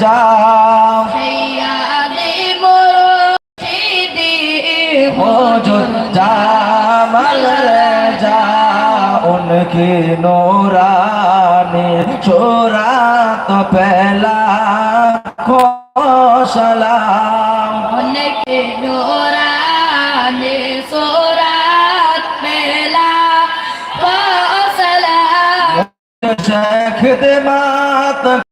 যাও মজুদ জামাল যা উনকি নোরানি সুরাত পেলা সালাম উনকি নোরানি সুরাত পেলা সালাম শেখ দেমাত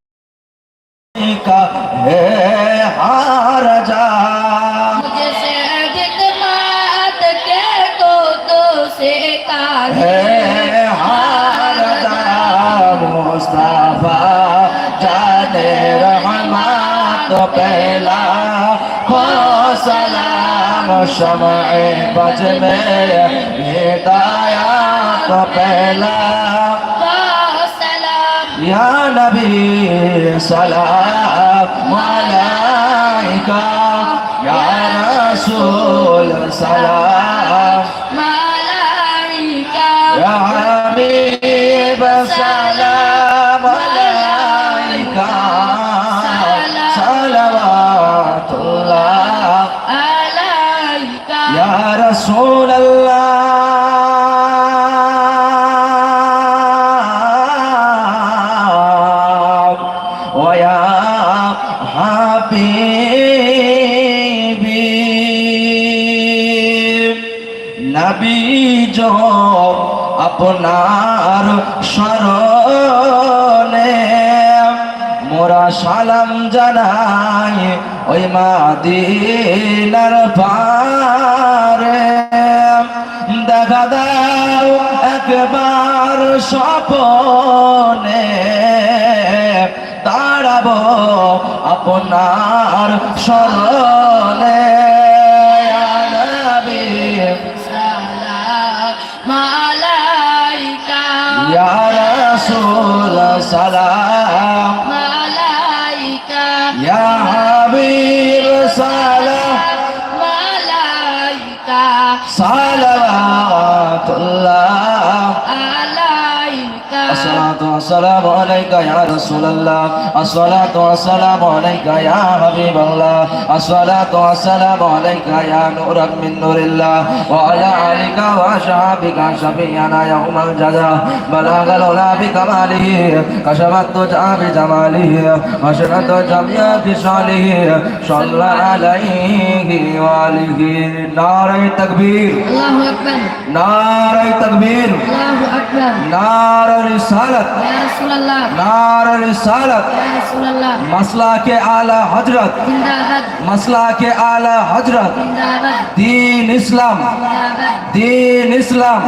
تو پہلا ہو سلام شمع بج میں یہ دایا تو پہلا یا نبی سلام علیکہ یا رسول سلام রসুল ওয়া হাবিবি। নবী জো আপনার স্মরণ মোরা সালাম জানাই ওই মাদিনার পারে। দেখা দাও একবার স্বপনে দাঁড়াবো আপনার স্মরণে। সালাম মালাইকা والسلام عليك يا رسول الله الصلاة والسلام عليك يا حبيب الله الصلاة والسلام عليك يا نورا من نور الله وعلى آلك وأصحابك شفيعنا يوم الجزاء بلغ العلا بكماله كشف الدجى بجماله وشر الدجى بشاله صلى عليه وآله نار تكبير الله أكبر نار تكبير الله أكبر نار رسالة নার রিসালাত। মাসলাকে আলা হযরত। মাসলাকে আলা হযরত। দ্বীন ইসলাম। দ্বীন ইসলাম।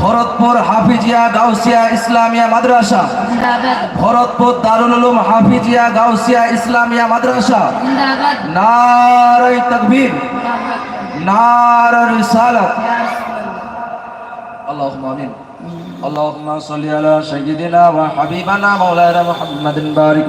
ভরতপুর হাফিজিয়া গাউসিয়া ইসলামিয়া মাদ্রাসা। ভরতপুর দারুল উলুম হাফিজিয়া গাউসিয়া ইসলামিয়া মাদ্রাসা। নারাই তকবীর। নার রিসালাত। اللهم امين اللهم صل على سيدنا وحبيبنا مولانا محمد بارك